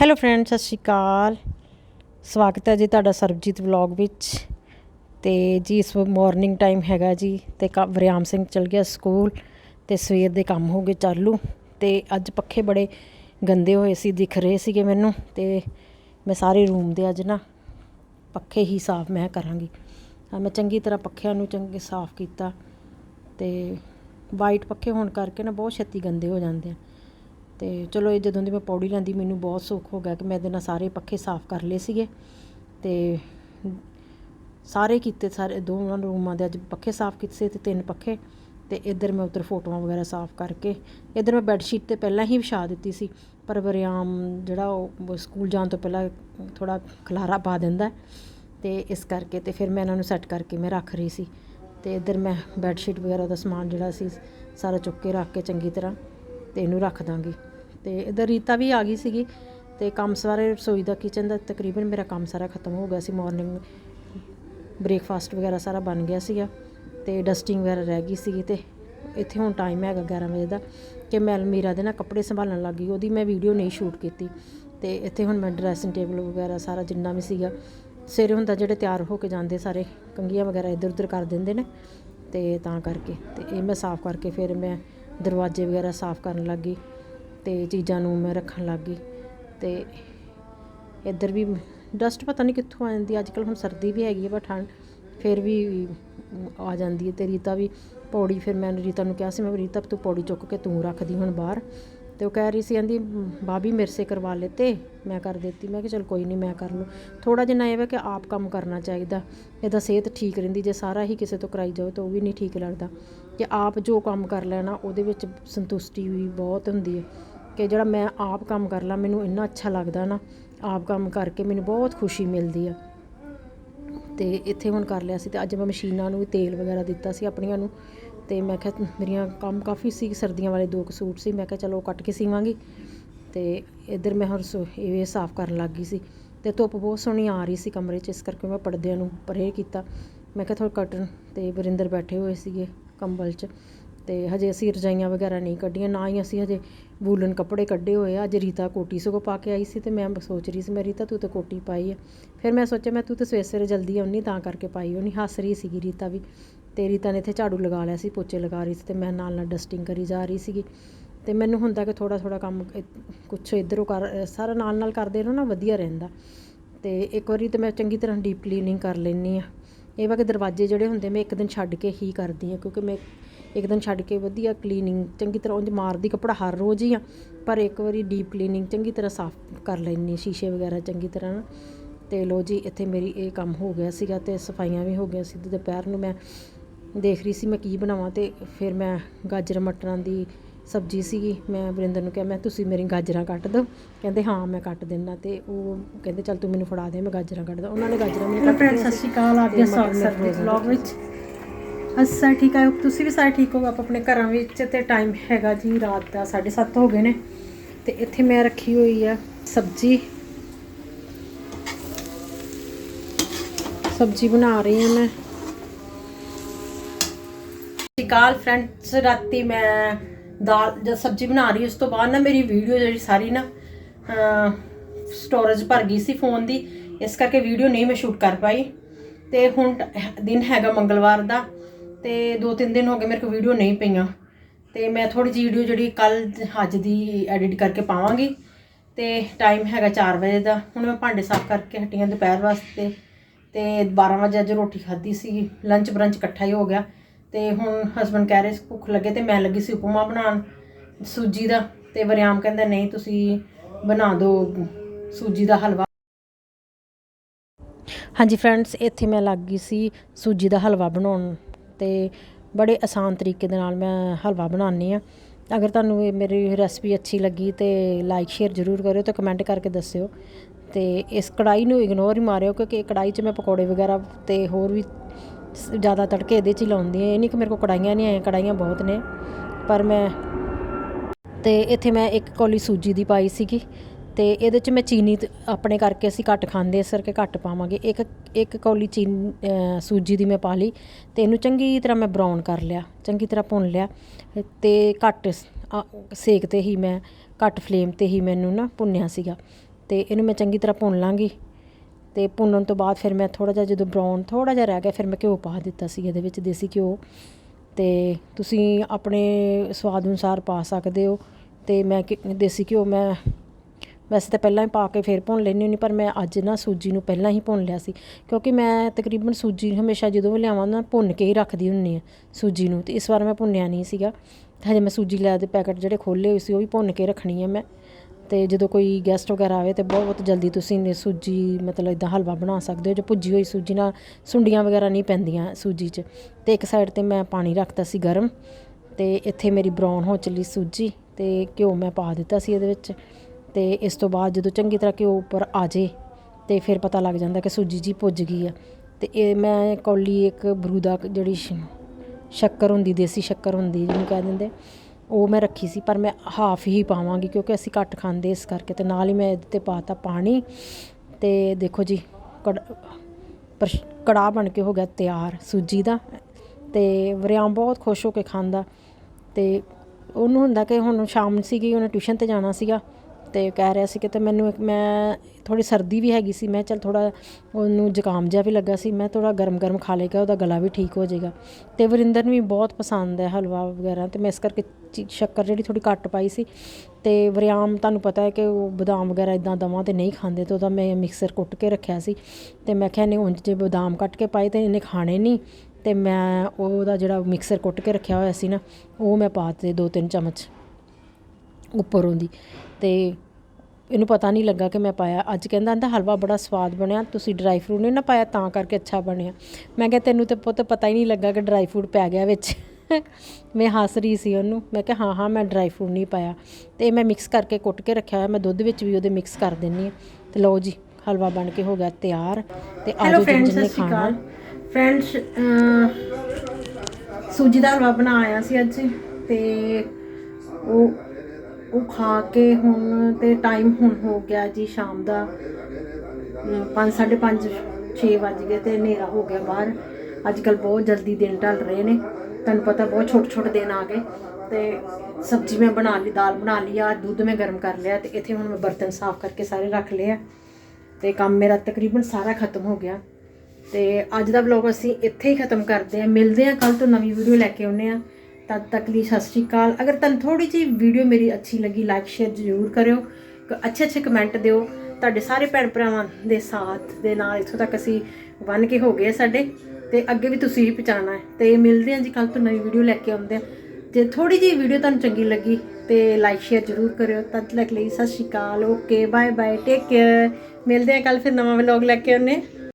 Hello friend ਸਤਿ ਸ਼੍ਰੀ ਅਕਾਲ। ਸਵਾਗਤ ਹੈ ਜੀ ਤੁਹਾਡਾ ਸਰਬਜੀਤ ਵਲੌਗ ਵਿੱਚ। ਤੇ ਜੀ ਇਸ ਮਾਰਨਿੰਗ ਟਾਈਮ ਹੈਗਾ ਜੀ ਤੇ ਕ- ਵਰਿਆਮ ਸਿੰਘ ਚਲ ਗਿਆ ਸਕੂਲ ਤੇ ਸਵੇਰ ਦੇ ਕੰਮ ਹੋ ਗਏ ਚਾਲੂ ਤੇ ਅੱਜ ਪੱਖੇ ਬੜੇ ਗੰਦੇ ਹੋਏ ਸੀ, ਦਿਖ ਰਹੇ ਸੀਗੇ ਮੈਨੂੰ ਤੇ ਮੈਂ ਸਾਰੇ ਰੂਮ ਦੇ ਅੱਜ ਨਾ ਪੱਖੇ ਹੀ ਸਾਫ਼ ਮੈਂ ਕਰਾਂਗੀ। ਮੈਂ ਚੰਗੀ ਤਰ੍ਹਾਂ ਪੱਖਿਆਂ ਨੂੰ ਚੰਗੇ ਸਾਫ਼ ਕੀਤਾ ਤੇ ਵਾਈਟ ਪੱਖੇ ਹੋਣ ਕਰਕੇ ਨਾ ਬਹੁਤ ਛੇਤੀ ਗੰਦੇ ਹੋ ਜਾਂਦੇ ਆ। ਤੇ ਚਲੋ ਇਹ ਜਦੋਂ ਦੀ ਮੈਂ ਪੌੜੀ ਲੈਂਦੀ ਮੈਨੂੰ ਬਹੁਤ ਸੁੱਖ ਹੋ ਗਿਆ ਕਿ ਮੈਂ ਇਹਦੇ ਨਾਲ ਸਾਰੇ ਪੱਖੇ ਸਾਫ਼ ਕਰ ਲਏ ਸੀਗੇ। ਤੇ ਸਾਰੇ ਕੀਤੇ ਸਾਰੇ ਦੋਵਾਂ ਰੂਮਾਂ ਦੇ ਅੱਜ ਪੱਖੇ ਸਾਫ਼ ਕੀਤੇ ਸੀ ਤੇ ਤਿੰਨ ਪੱਖੇ। ਤੇ ਇੱਧਰ ਮੈਂ ਉੱਧਰ ਫੋਟੋਆਂ ਵਗੈਰਾ ਸਾਫ਼ ਕਰਕੇ ਇੱਧਰ ਮੈਂ ਬੈੱਡ ਸ਼ੀਟ ਤੇ ਪਹਿਲਾਂ ਹੀ ਵਿਛਾ ਦਿੱਤੀ ਸੀ, ਪਰ ਵਰਿਆਮ ਜਿਹੜਾ ਉਹ ਸਕੂਲ ਜਾਣ ਤੋਂ ਪਹਿਲਾਂ ਥੋੜਾ ਖਲਾਰਾ ਪਾ ਦਿੰਦਾ ਹੈ। ਤੇ ਇਸ ਕਰਕੇ ਤੇ ਫਿਰ ਮੈਂ ਇਹਨਾਂ ਨੂੰ ਸੈੱਟ ਕਰਕੇ ਮੈਂ ਰੱਖ ਰਹੀ ਸੀ। ਤੇ ਇੱਧਰ ਮੈਂ ਬੈੱਡ ਸ਼ੀਟ ਵਗੈਰਾ ਦਾ ਸਮਾਨ ਜਿਹੜਾ ਸੀ ਸਾਰਾ ਚੁੱਕ ਕੇ ਰੱਖ ਕੇ ਚੰਗੀ ਤਰ੍ਹਾਂ ਤੇ ਇਹਨੂੰ ਰੱਖ ਦਾਂਗੀ। ਤੇ ਇੱਧਰ ਰੀਤਾ ਵੀ ਆ ਗਈ ਸੀਗੀ ਤੇ ਕੰਮ ਸਾਰੇ ਰਸੋਈ ਦਾ ਕਿਚਨ ਦਾ ਤਕਰੀਬਨ ਮੇਰਾ ਕੰਮ ਸਾਰਾ ਖਤਮ ਹੋ ਗਿਆ ਸੀ ਮਾਰਨਿੰਗ ਬ੍ਰੇਕਫਾਸਟ ਵਗੈਰਾ ਸਾਰਾ ਬਣ ਗਿਆ ਸੀਗਾ ਤੇ ਡਸਟਿੰਗ ਵਗੈਰਾ ਰਹਿ ਗਈ ਸੀਗੀ ਤੇ ਇੱਥੇ ਹੁਣ ਟਾਈਮ ਹੈਗਾ 11 ਵਜੇ ਦਾ ਕਿ ਮੈਂ ਅਲਮੀਰਾ ਦੇ ਨਾ ਕੱਪੜੇ ਸੰਭਾਲਣ ਲੱਗ ਗਈ, ਉਹਦੀ ਮੈਂ ਵੀਡੀਓ ਨਹੀਂ ਸ਼ੂਟ ਕੀਤੀ ਤੇ ਇੱਥੇ ਹੁਣ ਮੈਂ ਡਰੈਸਿੰਗ ਟੇਬਲ ਵਗੈਰਾ ਸਾਰਾ ਜਿੰਨਾ ਵੀ ਸੀਗਾ, ਸਵੇਰੇ ਹੁੰਦਾ ਜਿਹੜੇ ਤਿਆਰ ਹੋ ਕੇ ਜਾਂਦੇ ਸਾਰੇ ਕੰਗੀਆਂ ਵਗੈਰਾ ਇੱਧਰ ਉੱਧਰ ਕਰ ਦਿੰਦੇ ਨੇ ਤੇ ਤਾਂ ਕਰਕੇ ਤੇ ਇਹ ਮੈਂ ਸਾਫ਼ ਕਰਕੇ ਫਿਰ ਮੈਂ ਦਰਵਾਜ਼ੇ ਵਗੈਰਾ ਸਾਫ਼ ਕਰਨ ਲੱਗ ਅਤੇ ਚੀਜ਼ਾਂ ਨੂੰ ਮੈਂ ਰੱਖਣ ਲੱਗ ਗਈ। ਅਤੇ ਇੱਧਰ ਵੀ ਡਸਟ ਪਤਾ ਨਹੀਂ ਕਿੱਥੋਂ ਆ ਜਾਂਦੀ ਅੱਜ ਕੱਲ੍ਹ ਹੁਣ ਸਰਦੀ ਵੀ ਹੈਗੀ ਹੈ ਪਰ ਠੰਡ, ਫਿਰ ਵੀ ਆ ਜਾਂਦੀ ਹੈ ਅਤੇ ਰੀਤਾ ਵੀ ਪੌੜੀ, ਫਿਰ ਮੈਂ ਰੀਤਾ ਨੂੰ ਕਿਹਾ ਸੀ, ਮੈਂ ਰੀਤਾ ਤੂੰ ਪੌੜੀ ਚੁੱਕ ਕੇ ਤੂੰ ਰੱਖਦੀ ਹੁਣ ਬਾਹਰ। ਤੇ ਉਹ ਕਹਿ ਰਹੀ ਸੀ, ਕਹਿੰਦੀ ਬਾਬੀ ਮੇਰੇ ਸੇ ਕਰਵਾ ਲੈਤੇ ਮੈਂ ਕਰ ਦਿੱਤੀ। ਮੈਂ ਕਿ ਚਲ ਕੋਈ ਨਹੀਂ ਮੈਂ ਕਰ ਲੂੰ। ਥੋੜਾ ਜਿਹਾ ਇਹ ਵਾ ਕਿ ਆਪ ਕੰਮ ਕਰਨਾ ਚਾਹੀਦਾ। ਇਹਦਾ ਸਿਹਤ ਠੀਕ ਰਹਿੰਦੀ, ਜੇ ਸਾਰਾ ਹੀ ਕਿਸੇ ਤੋਂ ਕਰਾਈ ਜਾਵੇ ਤਾਂ ਉਹ ਵੀ ਨਹੀਂ ਠੀਕ ਲੱਗਦਾ। ਕਿ ਆਪ ਜੋ ਕੰਮ ਕਰ ਲੈਣਾ ਉਹਦੇ ਵਿੱਚ ਸੰਤੁਸ਼ਟੀ ਵੀ ਬਹੁਤ ਹੁੰਦੀ ਹੈ ਕਿ ਜਿਹੜਾ ਮੈਂ ਆਪ ਕੰਮ ਕਰ ਲਾਂ, ਮੈਨੂੰ ਇੰਨਾ ਅੱਛਾ ਲੱਗਦਾ ਨਾ, ਆਪ ਕੰਮ ਕਰਕੇ ਮੈਨੂੰ ਬਹੁਤ ਖੁਸ਼ੀ ਮਿਲਦੀ ਆ। ਤੇ ਇੱਥੇ ਹੁਣ ਕਰ ਲਿਆ ਸੀ ਤੇ ਅੱਜ ਮੈਂ ਮਸ਼ੀਨਾਂ ਨੂੰ ਵੀ ਤੇਲ ਵਗੈਰਾ ਦਿੱਤਾ ਸੀ ਆਪਣੀਆਂ ਨੂੰ ਤੇ ਮੈਂ ਕਿਹਾ ਮੇਰੀਆਂ ਕੰਮ ਕਾਫੀ ਸੀ, ਸਰਦੀਆਂ ਵਾਲੇ ਦੋ ਕੁ ਸੂਟ ਸੀ, ਮੈਂ ਕਿਹਾ ਚਲੋ ਕੱਟ ਕੇ ਸੀਵਾਂਗੀ। ਤੇ ਇੱਧਰ ਮੈਂ ਹੁਣ ਸੋ- ਇਹ ਸਾਫ਼ ਕਰਨ ਲੱਗ ਗਈ ਸੀ ਤੇ ਧੁੱਪ ਬਹੁਤ ਸੋਹਣੀ ਆ ਰਹੀ ਸੀ ਕਮਰੇ 'ਚ, ਇਸ ਕਰਕੇ ਮੈਂ ਪਰਦਿਆਂ ਨੂੰ ਪਰੇ ਕੀਤਾ। ਮੈਂ ਕਿਹਾ ਥੋੜਾ ਕਟਨ ਤੇ ਵਰਿੰਦਰ ਬੈਠੇ ਹੋਏ ਸੀਗੇ। ਕੰਬਲ 'ਚ। ਤੇ ਹਜੇ ਅਸੀਂ ਰਜਾਈਆਂ ਵਗੈਰਾ ਨਹੀਂ ਕੱਢੀਆਂ, ਨਾ ਹੀ ਅਸੀਂ ਹਜੇ ਵੂਲਨ ਕੱਪੜੇ ਕੱਢੇ ਹੋਏ ਆ। ਅੱਜ ਰੀਤਾ ਕੋਟੀ ਸਗੋਂ ਪਾ ਕੇ ਆਈ ਸੀ ਤੇ ਮੈਂ ਸੋਚ ਰਹੀ ਸੀ, ਮੈਂ ਰੀਤਾ, ਤੂੰ ਤਾਂ ਕੋਟੀ ਪਾਈ ਆ। ਫਿਰ ਮੈਂ ਸੋਚਿਆ, ਮੈਂ ਤੂੰ ਤਾਂ ਸਵੇਰੇ ਸਵੇਰੇ ਜਲਦੀ ਆਉਣੀ ਤਾਂ ਕਰਕੇ ਪਾਈ ਹੋਣੀ। ਹੱਸ ਰਹੀ ਸੀਗੀ ਰੀਤਾ ਵੀ। ਤੇ ਰੀਤਾ ਨੇ ਇੱਥੇ ਝਾੜੂ ਲਗਾ ਲਿਆ ਸੀ, ਪੋਚੇ ਲਗਾ ਰਹੀ ਸੀ ਤੇ ਮੈਂ ਨਾਲ ਨਾਲ ਡਸਟਿੰਗ ਕਰੀ ਜਾ ਰਹੀ ਸੀਗੀ। ਤੇ ਮੈਨੂੰ ਹੁੰਦਾ ਕਿ ਥੋੜਾ ਥੋੜਾ ਕੰਮ ਕੁਛ ਇੱਧਰੋਂ ਕਰ, ਸਾਰਾ ਨਾਲ ਨਾਲ ਕਰਦੇ ਰਹੋ ਨਾ, ਵਧੀਆ ਰਹਿੰਦਾ। ਤੇ ਇੱਕ ਵਾਰੀ ਤੇ ਮੈਂ ਚੰਗੀ ਤਰ੍ਹਾਂ ਡੀਪ ਕਲੀਨਿੰਗ ਕਰ ਲੈਂਦੀ ਆ ਇਹ ਵਾ ਕਿ ਦਰਵਾਜ਼ੇ ਜਿਹੜੇ ਹੁੰਦੇ ਮੈਂ ਇੱਕ ਦਿਨ ਛੱਡ ਕੇ ਹੀ ਕਰਦੀ ਹਾਂ, ਕਿਉਂਕਿ ਮੈਂ ਇੱਕ ਦਿਨ ਛੱਡ ਕੇ ਵਧੀਆ ਕਲੀਨਿੰਗ ਚੰਗੀ ਤਰ੍ਹਾਂ ਉਂਝ ਮਾਰਦੀ ਕੱਪੜਾ ਹਰ ਰੋਜ਼ ਹੀ ਆ ਪਰ ਇੱਕ ਵਾਰੀ ਡੀਪ ਕਲੀਨਿੰਗ ਚੰਗੀ ਤਰ੍ਹਾਂ ਸਾਫ਼ ਕਰ ਲੈਂਦੀ ਸ਼ੀਸ਼ੇ ਵਗੈਰਾ ਚੰਗੀ ਤਰ੍ਹਾਂ ਨਾ। ਤੇ ਲੋ ਜੀ, ਇੱਥੇ ਮੇਰੀ ਇਹ ਕੰਮ ਹੋ ਗਿਆ ਸੀਗਾ ਤੇ ਸਫਾਈਆਂ ਵੀ ਹੋ ਗਈਆਂ ਸੀ ਦੁਪਹਿਰ ਨੂੰ ਮੈਂ ਦੇਖ ਰਹੀ ਸੀ ਮੈਂ ਕੀ ਬਣਾਵਾਂ ਤੇ ਫਿਰ ਮੈਂ ਗਾਜਰ ਮਟਰਾਂ ਦੀ ਸਬਜ਼ੀ ਸੀਗੀ ਮੈਂ ਵਰਿੰਦਰ ਨੂੰ ਕਿਹਾ ਮੈਂ ਤੁਸੀਂ ਮੇਰੀ ਗਾਜਰਾਂ ਕੱਟ ਦਿਓ। ਕਹਿੰਦੇ ਹਾਂ ਮੈਂ ਕੱਟ ਦਿੰਦਾ ਤੇ ਉਹ ਕਹਿੰਦੇ ਚੱਲ ਤੂੰ ਮੈਨੂੰ ਫੜਾ ਦੇ ਮੈਂ ਗਾਜਰਾਂ ਕੱਟਦਾ ਉਹਨਾਂ ਨੇ ਗਾਜਰਾਂ ਮੈਨੂੰ ਕੱਟ ਦਿੱਤੀਆਂ ਸਤਿ ਸ਼੍ਰੀ ਅਕਾਲ ਆਪ ਜੀ ਸਵਾਗਤ ਹੈ ਵਲੌਗ ਵਿੱਚ ਅਸੀਂ ਠੀਕ ਆਏ ਤੁਸੀਂ ਵੀ ਸਾਰੇ ਠੀਕ ਹੋ? ਆਪ ਆਪਣੇ ਘਰਾਂ ਵਿੱਚ ਤੇ ਟਾਈਮ ਹੈਗਾ ਜੀ ਰਾਤ ਦਾ 7:30 ਹੋ ਗਏ ਨੇ। ਤੇ ਇੱਥੇ ਮੈਂ ਰੱਖੀ ਹੋਈ ਆ ਸਬਜ਼ੀ। ਸਬਜ਼ੀ ਬਣਾ ਰਹੀ ਹਾਂ ਮੈਂ। ਕਾਲ ਫਰੈਂਡਸ ਰਾਤੀ ਮੈਂ ਦਾਲ ਜਦ ਸਬਜ਼ੀ ਬਣਾ ਰਹੀ, ਉਸ ਤੋਂ ਬਾਅਦ ਨਾ ਮੇਰੀ ਵੀਡੀਓ ਜਿਹੜੀ ਸਾਰੀ ਨਾ ਸਟੋਰੇਜ ਭਰ ਗਈ ਸੀ ਫੋਨ ਦੀ, ਇਸ ਕਰਕੇ ਵੀਡੀਓ ਨਹੀਂ ਮੈਂ ਸ਼ੂਟ ਕਰ ਪਾਈ। ਤੇ ਹੁਣ ਦਿਨ ਹੈਗਾ ਮੰਗਲਵਾਰ ਦਾ, ਤੇ ਦੋ ਤਿੰਨ ਦਿਨ ਹੋ ਗਏ ਮੇਰੇ ਕੋਲ ਵੀਡੀਓ ਨਹੀਂ ਪਈਆਂ। ਤੇ ਮੈਂ ਥੋੜੀ ਜਿਹੀ ਵੀਡੀਓ ਜਿਹੜੀ ਕੱਲ, ਅੱਜ ਦੀ ਐਡਿਟ ਕਰਕੇ ਪਾਵਾਂਗੀ। ਤੇ ਟਾਈਮ ਹੈਗਾ 4 ਵਜੇ ਦਾ, ਹੁਣ ਮੈਂ ਭਾਂਡੇ ਸਾਫ਼ ਕਰਕੇ ਹਟੀਆਂ ਦੁਪਹਿਰ ਵਾਸਤੇ। ਤੇ 12 ਵਜੇ ਅੱਜ ਰੋਟੀ ਖਾਧੀ ਸੀ ਲੰਚ ਬਰੰਚ ਇਕੱਠਾ ਹੀ ਹੋ ਗਿਆ। ਤੇ ਹੁਣ ਹਸਬੰਡ ਕਹਿ ਰਹੇ ਸੀ, ਭੁੱਖ ਲੱਗੇ ਤੇ ਮੈਂ ਲੱਗੀ ਸੀ ਉਪਮਾ ਬਣਾਉਣ। ਸੂਜੀ ਦਾ ਤੇ ਵਰਿਆਮ ਕਹਿੰਦਾ, ਨਹੀਂ, ਤੁਸੀਂ ਬਣਾ ਦਿਓ ਸੂਜੀ ਦਾ ਹਲਵਾ। ਹਾਂਜੀ ਫਰੈਂਡਸ ਇੱਥੇ ਮੈਂ ਲੱਗ ਗਈ ਸੀ ਸੂਜੀ ਦਾ ਹਲਵਾ ਬਣਾਉਣ ਤੇ ਬੜੇ ਆਸਾਨ ਤਰੀਕੇ ਦੇ ਨਾਲ ਮੈਂ ਹਲਵਾ ਬਣਾਉਂਦੀ ਆ ਅਗਰ ਤੁਹਾਨੂੰ ਇਹ ਮੇਰੀ ਰੈਸਪੀ ਅੱਛੀ ਲੱਗੀ ਤੇ ਲਾਈਕ ਸ਼ੇਅਰ ਜ਼ਰੂਰ ਕਰਿਓ ਤੇ ਕਮੈਂਟ ਕਰਕੇ ਦੱਸਿਓ ਤੇ ਇਸ ਕੜਾਈ ਨੂੰ ਇਗਨੋਰ ਹੀ ਮਾਰਿਓ ਕਿਉਂਕਿ ਇਹ ਕੜਾਈ 'ਚ ਮੈਂ ਪਕੌੜੇ ਵਗੈਰਾ ਤੇ ਹੋਰ ਵੀ ਜ਼ਿਆਦਾ ਤੜਕੇ ਇਹਦੇ 'ਚ ਹੀ ਲਾਉਂਦੀ ਹਾਂ। ਇਹ ਨਹੀਂ ਕਿ ਮੇਰੇ ਕੋਲ ਕੜਾਈਆਂ ਨਹੀਂ ਆਈਆਂ ਕੜਾਈਆਂ ਬਹੁਤ ਨੇ। ਪਰ ਮੈਂ ਤੇ ਇੱਥੇ ਮੈਂ ਇੱਕ ਕੌਲੀ ਸੂਜੀ ਦੀ ਪਾਈ ਸੀਗੀ ਤੇ ਇਹਦੇ 'ਚ ਮੈਂ ਚੀਨੀ ਆਪਣੇ ਕਰਕੇ ਅਸੀਂ ਘੱਟ ਖਾਂਦੇ, ਇਸ ਕਰਕੇ ਘੱਟ ਪਾਵਾਂਗੇ। ਇੱਕ ਇੱਕ ਕੌਲੀ ਚੀਨੀ ਸੂਜੀ ਦੀ ਮੈਂ ਪਾ ਲਈ ਤੇ ਇਹਨੂੰ ਚੰਗੀ ਤਰ੍ਹਾਂ ਮੈਂ ਬਰਾਊਨ ਕਰ ਲਿਆ, ਚੰਗੀ ਤਰ੍ਹਾਂ ਭੁੰਨ ਲਿਆ ਤੇ ਘੱਟ ਸੇਕ ਤੇ ਹੀ ਮੈਂ, ਘੱਟ ਫਲੇਮ ਤੇ ਹੀ ਮੈਨੂੰ ਨਾ ਭੁੰਨਿਆ ਸੀਗਾ। ਤੇ ਇਹਨੂੰ ਮੈਂ ਚੰਗੀ ਤਰ੍ਹਾਂ ਭੁੰਨ ਲਾਂਗੀ। ਤੇ ਭੁੰਨਣ ਤੋਂ ਬਾਅਦ ਫਿਰ ਮੈਂ ਥੋੜਾ ਜਿਹਾ ਜਦੋਂ ਬਰਾਊਨ ਥੋੜਾ ਜਿਹਾ ਰਹਿ ਗਿਆ, ਫਿਰ ਮੈਂ ਘਿਓ ਪਾ ਦਿੱਤਾ ਸੀ ਇਹਦੇ ਵਿੱਚ, ਦੇਸੀ ਘਿਓ। ਤੇ ਤੁਸੀਂ ਆਪਣੇ ਸਵਾਦ ਅਨੁਸਾਰ ਪਾ ਸਕਦੇ ਹੋ। ਤੇ ਮੈਂ ਕਿ- ਦੇਸੀ ਘਿਓ ਮੈਂ ਵੈਸੇ ਤਾਂ ਪਹਿਲਾਂ ਹੀ ਪਾ ਕੇ ਫਿਰ ਭੁੰਨ ਲੈਂਦੀ ਹੁੰਦੀ, ਪਰ ਮੈਂ ਅੱਜ ਨਾ ਸੂਜੀ ਨੂੰ ਪਹਿਲਾਂ ਹੀ ਭੁੰਨ ਲਿਆ ਸੀ। ਕਿਉਂਕਿ ਮੈਂ ਤਕਰੀਬਨ ਸੂਜੀ ਹਮੇਸ਼ਾ ਜਦੋਂ ਵੀ ਲਿਆਵਾਂ ਨਾ, ਭੁੰਨ ਕੇ ਹੀ ਰੱਖਦੀ ਹੁੰਨੀ ਆ ਸੂਜੀ ਨੂੰ। ਤੇ ਇਸ ਵਾਰ ਮੈਂ ਭੁੰਨਿਆ ਨਹੀਂ ਸੀਗਾ। ਤੇ ਹਜੇ ਮੈਂ ਸੂਜੀ ਲੈ ਦੇ ਪੈਕਟ ਜਿਹੜੇ ਖੋਲੇ ਹੋਏ ਸੀ, ਉਹ ਵੀ ਭੁੰਨ ਕੇ ਰੱਖਣੀ ਆ ਮੈਂ। ਅਤੇ ਜਦੋਂ ਕੋਈ ਗੈਸਟ ਵਗੈਰਾ ਆਵੇ ਤਾਂ ਬਹੁਤ ਜਲਦੀ ਤੁਸੀਂ ਨੇ ਸੂਜੀ, ਮਤਲਬ ਇੱਦਾਂ ਹਲਵਾ ਬਣਾ ਸਕਦੇ ਹੋ, ਜੋ ਭੁੱਜੀ ਹੋਈ ਸੂਜੀ ਨਾਲ ਸੁੰਡੀਆਂ ਵਗੈਰਾ ਨਹੀਂ ਪੈਂਦੀਆਂ ਸੂਜੀ 'ਚ। ਅਤੇ ਇੱਕ ਸਾਈਡ ਤੇ ਮੈਂ ਪਾਣੀ ਰੱਖਤਾ ਸੀ ਗਰਮ ਅਤੇ ਇੱਥੇ ਮੇਰੀ ਬਰਾਊਨ ਹੋ ਚੱਲੀ ਸੂਜੀ ਅਤੇ ਘਿਓ ਮੈਂ ਪਾ ਦਿੱਤਾ ਸੀ ਇਹਦੇ ਵਿੱਚ ਅਤੇ ਇਸ ਤੋਂ ਬਾਅਦ ਜਦੋਂ ਚੰਗੀ ਤਰ੍ਹਾਂ ਘਿਓ ਉੱਪਰ ਆ ਜੇ ਤੇ ਫਿਰ ਪਤਾ ਲੱਗ ਜਾਂਦਾ ਕਿ ਸੂਜੀ ਜੀ ਪੁੱਜ ਗਈ ਆ। ਅਤੇ ਇਹ ਮੈਂ ਕੌਲੀ ਇੱਕ ਬਰੂਦਾ ਜਿਹੜੀ ਸ਼ੱਕਰ ਹੁੰਦੀ, ਦੇਸੀ ਸ਼ੱਕਰ ਹੁੰਦੀ ਜਿਹਨੂੰ ਕਹਿ ਦਿੰਦੇ। ਉਹ ਮੈਂ ਰੱਖੀ ਸੀ, ਪਰ ਮੈਂ ਹਾਫ ਹੀ ਪਾਵਾਂਗੀ ਕਿਉਂਕਿ ਅਸੀਂ ਘੱਟ ਖਾਂਦੇ ਇਸ ਕਰਕੇ ਤੇ ਨਾਲ ਹੀ ਮੈਂ ਇਹਦੇ ਤੇ ਪਾਤਾ ਪਾਣੀ ਤੇ ਦੇਖੋ ਜੀ, ਕੜ, ਪਰ ਕੜਾਹ ਬਣ ਕੇ ਹੋ ਗਿਆ ਤਿਆਰ ਸੂਜੀ ਦਾ ਤੇ ਵਰਿਆਮ ਬਹੁਤ ਖੁਸ਼ ਹੋ ਕੇ ਖਾਂਦਾ ਤੇ ਉਹਨੂੰ ਹੁੰਦਾ ਕਿ ਹੁਣ ਸ਼ਾਮ ਸੀਗੀ, ਉਹਨੇ ਟਿਊਸ਼ਨ ਤੇ ਜਾਣਾ ਸੀਗਾ ਤੇ ਕਹਿ ਰਿਹਾ ਸੀ ਕਿ ਤੇ ਮੈਨੂੰ ਇੱਕ ਮੈਂ ਥੋੜੀ ਸਰਦੀ ਵੀ ਹੈਗੀ ਸੀ, ਮੈਂ ਚਲ ਥੋੜਾ ਉਹਨੂੰ ਜ਼ੁਕਾਮ ਜਿਹਾ ਵੀ ਲੱਗਾ ਸੀ, ਮੈਂ ਥੋੜਾ ਗਰਮ ਗਰਮ ਖਾ ਲੇਗਾ ਉਹਦਾ ਗਲਾ ਵੀ ਠੀਕ ਹੋ ਜਾਏਗਾ। ਤੇ ਵਰਿੰਦਰ ਨੂੰ ਵੀ ਬਹੁਤ ਪਸੰਦ ਹੈ ਹਲਵਾ ਵਗੈਰਾ ਤੇ ਮੈਂ ਇਸ ਕਰਕੇ ਚੀ- ਸ਼ੱਕਰ ਜਿਹੜੀ ਥੋੜੀ ਘੱਟ ਪਾਈ ਸੀ। ਤੇ ਵਰਿਆਮ ਤੁਹਾਨੂੰ ਪਤਾ ਹੈ ਕਿ ਉਹ ਬਦਾਮ ਵਗੈਰਾ ਇਦਾਂ ਦਵਾਂ ਤੇ ਨਹੀਂ ਖਾਂਦੇ ਤੇ ਉਹਦਾ ਮੈਂ ਮਿਕਸਰ ਕੁੱਟ ਕੇ ਰੱਖਿਆ ਸੀ। ਤੇ ਮੈਂ ਕਿਹਾ ਨਹੀਂ ਉਂਝ ਜੇ ਬਦਾਮ ਕੱਟ ਕੇ ਪਾਏ ਤੇ ਇਹਨੇ ਖਾਣੇ ਨਹੀਂ। ਤੇ ਮੈਂ ਉਹਦਾ ਜਿਹੜਾ ਮਿਕਸਰ ਕੁੱਟ ਕੇ ਰੱਖਿਆ ਹੋਇਆ ਸੀ ਨਾ, ਉਹ ਮੈਂ ਪਾਤੇ ਦੋ ਤਿੰਨ ਚਮਚ। ਉੱਪਰੋਂ ਦੀ ਤੇ ਇਹਨੂੰ ਪਤਾ ਨਹੀਂ ਲੱਗਾ ਕਿ ਮੈਂ ਪਾਇਆ। ਅੱਜ ਕਹਿੰਦਾ ਆਂਦਾ ਹਲਵਾ ਬੜਾ ਸਵਾਦ ਬਣਿਆ ਤੁਸੀਂ ਡਰਾਈ ਫਰੂਟ ਨਹੀਂ ਨਾ ਪਾਇਆ ਤਾਂ ਕਰਕੇ ਅੱਛਾ ਬਣਿਆ। ਮੈਂ ਕਿਹਾ ਤੈਨੂੰ ਤੇ ਪੁੱਤ ਪਤਾ ਹੀ ਨਹੀਂ ਲੱਗਾ ਕਿ ਡਰਾਈ ਫਰੂਟ ਪੈ ਗਿਆ ਵਿੱਚ। ਮੈਂ ਹੱਸ ਰਹੀ ਸੀ ਉਹਨੂੰ। ਮੈਂ ਕਿਹਾ ਹਾਂ ਹਾਂ ਮੈਂ ਡਰਾਈ ਫਰੂਟ ਨਹੀਂ ਪਾਇਆ। ਤੇ ਮੈਂ ਮਿਕਸ ਕਰਕੇ ਕੁੱਟ ਕੇ ਰੱਖਿਆ ਹੋਇਆ। ਮੈਂ ਦੁੱਧ ਵਿੱਚ ਵੀ ਉਹਦੇ ਮਿਕਸ ਕਰ ਦਿੰਨੀ ਆ ਤੇ ਲਓ ਜੀ ਹਲਵਾ ਬਣ ਕੇ ਹੋ ਗਿਆ ਤਿਆਰ। ਤੇ ਆਜੋ ਜਿੰਨੇ ਖਾਣਾ। ਫਰੈਂਡਸ ਸੂਜੀ ਦਾ ਹਲਵਾ ਬਣਾਇਆ ਸੀ ਅੱਜ। ਤੇ ਉਹ ਉਹ ਖਾ ਕੇ ਹੁਣ ਤੇ ਟਾਈਮ ਹੁਣ ਹੋ ਗਿਆ ਜੀ ਸ਼ਾਮ ਦਾ। 5 5:30 6 ਵੱਜ ਗਏ ਤੇ ਹਨੇਰਾ ਹੋ ਗਿਆ ਬਾਹਰ। ਅੱਜ ਕੱਲ ਬਹੁਤ ਜਲਦੀ ਦਿਨ ਢਲ ਰਹੇ ਨੇ। ਤੁਹਾਨੂੰ ਪਤਾ ਬਹੁਤ ਛੋਟੇ ਛੋਟੇ ਦਿਨ ਆ ਗਏ। ਤੇ ਸਬਜ਼ੀ ਮੈਂ ਬਣਾ ਲਈ, ਦਾਲ ਬਣਾ ਲਈ ਆ ਦੁੱਧ ਮੈਂ ਗਰਮ ਕਰ ਲਿਆ ਤੇ ਇੱਥੇ ਹੁਣ ਮੈਂ ਬਰਤਨ ਸਾਫ਼ ਕਰਕੇ ਸਾਰੇ ਰੱਖ ਲਏ ਆ। ਤੇ ਕੰਮ ਮੇਰਾ ਤਕਰੀਬਨ ਸਾਰਾ ਖਤਮ ਹੋ ਗਿਆ। ਤੇ ਅੱਜ ਦਾ ਵਲੌਗ ਅਸੀਂ ਇੱਥੇ ਹੀ ਖਤਮ ਕਰਦੇ ਹਾਂ ਮਿਲਦੇ ਹਾਂ ਕੱਲ ਤੋਂ ਨਵੀਂ ਵੀਡੀਓ ਲੈ ਕੇ ਆਉਨੇ ਆ। ਤਦ ਤੱਕ ਲਈ ਸਤਿ ਸ਼੍ਰੀ ਅਕਾਲ। ਅਗਰ ਤੁਹਾਨੂੰ ਥੋੜੀ ਜਿਹੀ ਵੀਡੀਓ ਮੇਰੀ ਅੱਛੀ ਲੱਗੀ ਲਾਈਕ ਸ਼ੇਅਰ ਜ਼ਰੂਰ ਕਰਿਓ। ਅੱਛੇ ਅੱਛੇ ਕਮੈਂਟ ਦਿਓ। ਤੁਹਾਡੇ ਸਾਰੇ ਭੈਣ ਭਰਾਵਾਂ ਦੇ ਸਾਥ ਦੇ ਨਾਲ ਇੱਥੋਂ ਤੱਕ ਅਸੀਂ ਬਣ ਕੇ ਹੋ ਗਏ ਸਾਡੇ। ਤੇ ਅੱਗੇ ਵੀ ਤੁਸੀਂ ਹੀ ਪਹੁੰਚਾਉਣਾ ਹੈ। ਤੇ ਮਿਲਦੇ ਹਾਂ ਜੀ ਕੱਲ ਤੋਂ ਨਵੀਂ ਵੀਡੀਓ ਲੈ ਕੇ ਆਉਂਦੇ ਹਾਂ। ਜੇ ਥੋੜੀ ਜਿਹੀ ਵੀਡੀਓ ਤੁਹਾਨੂੰ ਚੰਗੀ ਲੱਗੀ ਤੇ ਲਾਈਕ ਸ਼ੇਅਰ ਜ਼ਰੂਰ ਕਰਿਓ। ਤਦ ਤੱਕ ਲਈ ਸਤਿ ਸ਼੍ਰੀ ਅਕਾਲ। Okay bye bye take care ਮਿਲਦੇ ਹਾਂ ਕੱਲ ਫਿਰ ਨਵਾਂ ਵਲੌਗ ਲੈ ਕੇ ਆਉਨੇ